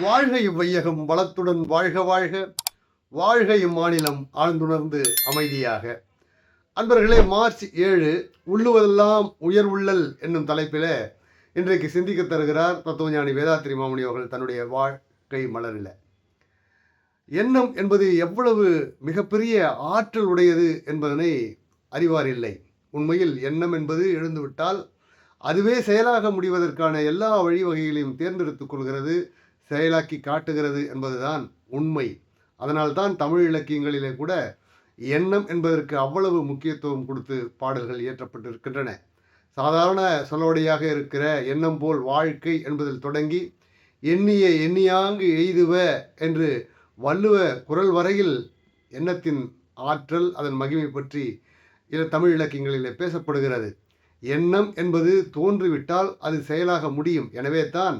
வாழ்க இவ்வையகம் வளத்துடன் வாழ்க வாழ்க. வாழ்க இம்மாநிலம் ஆழ்ந்துணர்ந்து அமைதியாக. அன்பர்களே மார்ச் ஏழு உள்ளுவதெல்லாம் உயர் உள்ளல் என்னும் தலைப்பில் இன்றைக்கு சிந்திக்க தருகிறார் தத்துவஞானி வேதாத்திரி மாமணி அவர்கள் தன்னுடைய வாழ்க்கை மலரில். எண்ணம் என்பது எவ்வளவு மிகப்பெரிய ஆற்றல் உடையது என்பதனை அறிவார் இல்லை. உண்மையில் எண்ணம் என்பது எழுந்துவிட்டால் அதுவே செயலாக முடிவதற்கான எல்லா வழிவகைகளையும் தேர்ந்தெடுத்துக் கொள்கிறது. செயலாக்கி காட்டுகிறது என்பதுதான் உண்மை. அதனால்தான் தமிழ் இலக்கியங்களிலே கூட எண்ணம் என்பதற்கு அவ்வளவு முக்கியத்துவம் கொடுத்து பாடல்கள் இயற்றப்பட்டிருக்கின்றன. சாதாரண சொல்லோடையாக இருக்கிற எண்ணம் போல் வாழ்க்கை என்பதில் தொடங்கி எண்ணிய எண்ணியாங்கு எய்துவ என்று வள்ளுவ குரல் வரையில் எண்ணத்தின் ஆற்றல் அதன் மகிமை பற்றி தமிழ் இலக்கியங்களிலே பேசப்படுகிறது. எண்ணம் என்பது தோன்றிவிட்டால் அது செயலாக முடியும். எனவே தான்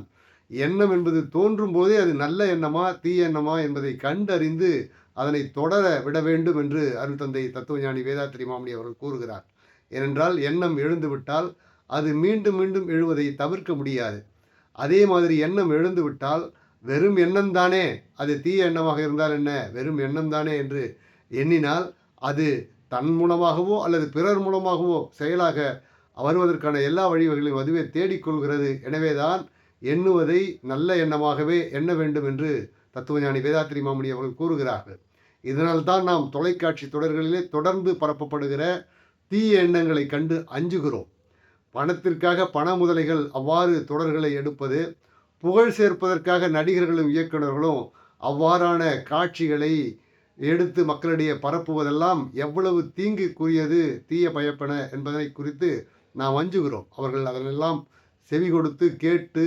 எண்ணம் என்பது தோன்றும் போதே அது நல்ல எண்ணமா தீய எண்ணமா என்பதை கண்டறிந்து அதனை தொடர விட வேண்டும் என்று அருள் தந்தை தத்துவஞானி வேதாத்திரி மாமணி அவர்கள் கூறுகிறார். ஏனென்றால் எண்ணம் எழுந்துவிட்டால் அது மீண்டும் மீண்டும் எழுவதை தவிர்க்க முடியாது. அதே மாதிரி எண்ணம் எழுந்துவிட்டால் வெறும் எண்ணம் தானே அது தீய எண்ணமாக இருந்தால் என்ன? வெறும் எண்ணம் தானே என்று எண்ணினால் அது தன் மூலமாகவோ அல்லது பிறர் மூலமாகவோ செயலாக வருவதற்கான எல்லா வழிவகைகளையும் அதுவே தேடிக்கொள்கிறது. எனவேதான் எண்ணுவதை நல்ல எண்ணமாகவே எண்ண வேண்டும் என்று தத்துவஞானி வேதாத்திரி மாமணி அவர்கள் கூறுகிறார்கள். இதனால் தான் நாம் தொலைக்காட்சி தொடர்களிலே தொடர்ந்து பரப்பப்படுகிற தீய எண்ணங்களை கண்டு அஞ்சுகிறோம். பணத்திற்காக பண முதலைகள் அவ்வாறு தொடர்களை எடுப்பது புகழ் சேர்ப்பதற்காக நடிகர்களும் இயக்குநர்களும் அவ்வாறான காட்சிகளை எடுத்து மக்களிடையே பரப்புவதெல்லாம் எவ்வளவு தீங்குக்குரியது தீய பயப்பன என்பதை குறித்து நாம் அஞ்சுகிறோம். அவர்கள் அதனெல்லாம் செவி கொடுத்து கேட்டு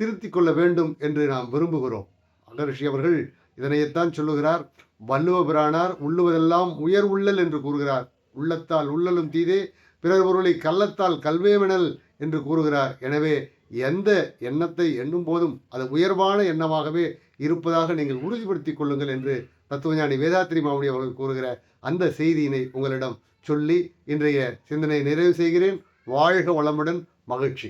திருத்திக் கொள்ள வேண்டும் என்று நாம் விரும்புகிறோம். அகரிஷி அவர்கள் இதனையத்தான் சொல்லுகிறார். வள்ளுவ பிரானார் உள்ளுவதெல்லாம் உயர் உள்ளல் என்று கூறுகிறார். உள்ளத்தால் உள்ளலும் தீதே பிறர் பொருளை கள்ளத்தால் கல்வேமெனல் என்று கூறுகிறார். எனவே எந்த எண்ணத்தை எண்ணும் போதும் அது உயர்வான எண்ணமாகவே இருப்பதாக நீங்கள் உறுதிப்படுத்திக் கொள்ளுங்கள் என்று தத்துவஞானி வேதாத்திரி மாமுடி அவர்கள் கூறுகிற அந்த செய்தியினை உங்களிடம் சொல்லி இன்றைய சிந்தனை நிறைவு செய்கிறேன். வாழ்க வளமுடன் மகிழ்ச்சி.